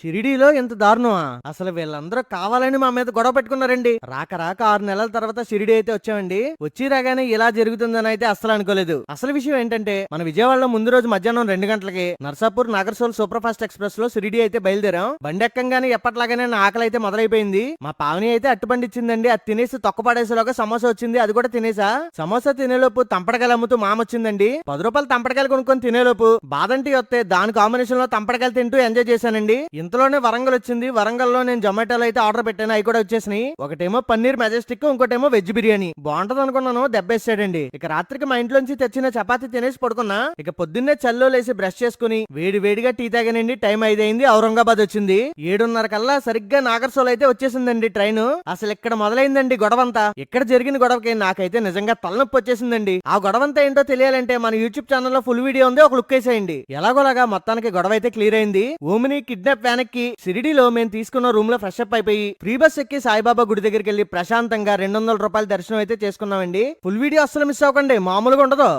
షిరిడీలో ఇంత దారుణమా? అసలు వీళ్ళందరూ కావాలని మా మీద గొడవ పెట్టుకున్నారండి. రాక రాక ఆరు నెలల తర్వాత షిరిడి అయితే వచ్చామండి. వచ్చి రాగానే ఇలా జరుగుతుందని అయితే అసలు అనుకోలేదు. అసలు విషయం ఏంటంటే మన విజయవాడలో ముందు రోజు మధ్యాహ్నం రెండు గంటలకి నర్సాపూర్ నాగర్సోల్ సూపర్ ఫాస్ట్ ఎక్స్ప్రెస్లో షిరిడి అయితే బయలుదేరాం. బండెక్కంగానే ఎప్పట్లాగానే నా ఆకలి అయితే మొదలైపోయింది. మా పావని అయితే అట్టుబండి ఇచ్చిందండి అది తినేసి తొక్కపడేసేలోగా సమోసా వచ్చింది. అది కూడా తినేసా. సమోసా తినేలోపు తంపడకాయలు అమ్ముతూ మామ వచ్చిందండి. పది రూపాయలు తంపడకాయలు కొనుక్కొని తినేలోపు బాదంటి వస్తే దాని కాంబినేషన్లో తంపడకాయలు తింటూ ఎంజాయ్ చేశానండి. ఇంతలోనే వరంగల్ వచ్చింది వరంగల్లో నేను జొమాటోలో అయితే ఆర్డర్ పెట్టాను. అవి కూడా వచ్చేసినాయి. ఒకటేమో పన్నీర్ మెజెస్టిక్ ఇంకోటేమో వెజ్ బిర్యానీ. బాగుంటది అనుకున్నాను దెబ్బేసాడండి ఇక రాత్రికి మా ఇంట్లోంచి తెచ్చిన చపాతీ తినేసి పడుకున్నా. ఇక పొద్దున్నే చల్లో లేసి బ్రష్ చేసుకుని వేడి వేడిగా టీ తాగానండి. టైం ఐదైంది. ఔరంగాబాద్ వచ్చింది. ఏడున్నర కల్లా సరిగ్గా నాగర్సోల్ అయితే వచ్చేసిందండి ట్రైన్. అసలు ఇక్కడ మొదలైందండి గొడవంతా? ఇక్కడ జరిగిన గొడవకి నాకైతే నిజంగా తలనొప్పి వచ్చేసిందండి. ఆ గొడవంతా ఏంటో తెలియాలంటే మన యూట్యూబ్ ఛానల్లో ఫుల్ వీడియో ఉంది. ఒక లుక్ వేసేయండి. ఎలాగోలాగా మొత్తానికి గొడవ అయితే క్లియర్ అయింది. ఓమిని కిడ్నాప్ వెనక్కి సిరిడిలో మేము తీసుకున్న రూమ్లో ఫ్రెష్ అప్ అయిపోయి ఫ్రీ బస్ ఎక్కి సాయిబాబా గుడి దగ్గరికి వెళ్ళి ప్రశాంతంగా రెండు వందల రూపాయల దర్శనం అయితే చేసుకున్నామండి. ఫుల్ వీడియో అస్సలు మిస్ అవ్వకండి. మామూలుగా ఉండదు.